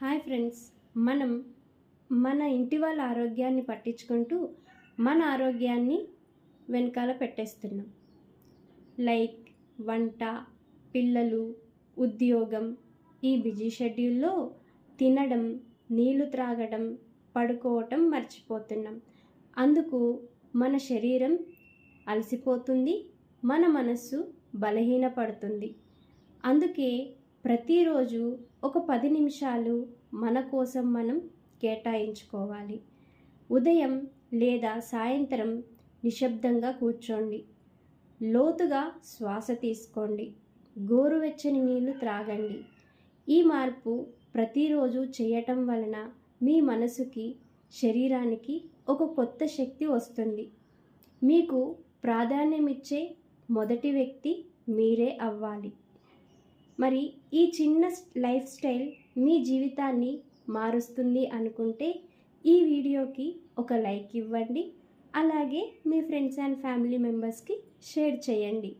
Hi friends. మనం మన ఇంటి వాళ్ళ ఆరోగ్యాన్ని పట్టించుకుంటూ మన ఆరోగ్యాన్ని వెనకాల పెట్టేస్తున్నాం. లైక్ వంట పిల్లలు ఉద్యోగం ఈ బిజీ షెడ్యూల్లో తినడం నీళ్ళు త్రాగడం పడుకోవటం మర్చిపోతున్నాం. అందుకు మన శరీరం అలసిపోతుంది మన మనస్సు బలహీనపడుతుంది. అందుకే ప్రతిరోజు ఒక పది నిమిషాలు మన కోసం మనం కేటాయించుకోవాలి. ఉదయం లేదా సాయంత్రం నిశ్శబ్దంగా కూర్చోండి. లోతుగా శ్వాస తీసుకోండి. గోరువెచ్చని నీళ్ళు త్రాగండి. ఈ మార్పు ప్రతిరోజు చేయటం వలన మీ మనసుకి శరీరానికి ఒక కొత్త శక్తి వస్తుంది. మీకు ప్రాధాన్యమిచ్చే మొదటి వ్యక్తి మీరే అవ్వాలి. మరి ఈ చిన్న లైఫ్ స్టైల్ మీ జీవితాన్ని మారుస్తుంది అనుకుంటే ఈ వీడియోకి ఒక లైక్ ఇవ్వండి. అలాగే మీ ఫ్రెండ్స్ అండ్ ఫ్యామిలీ మెంబర్స్కి షేర్ చేయండి.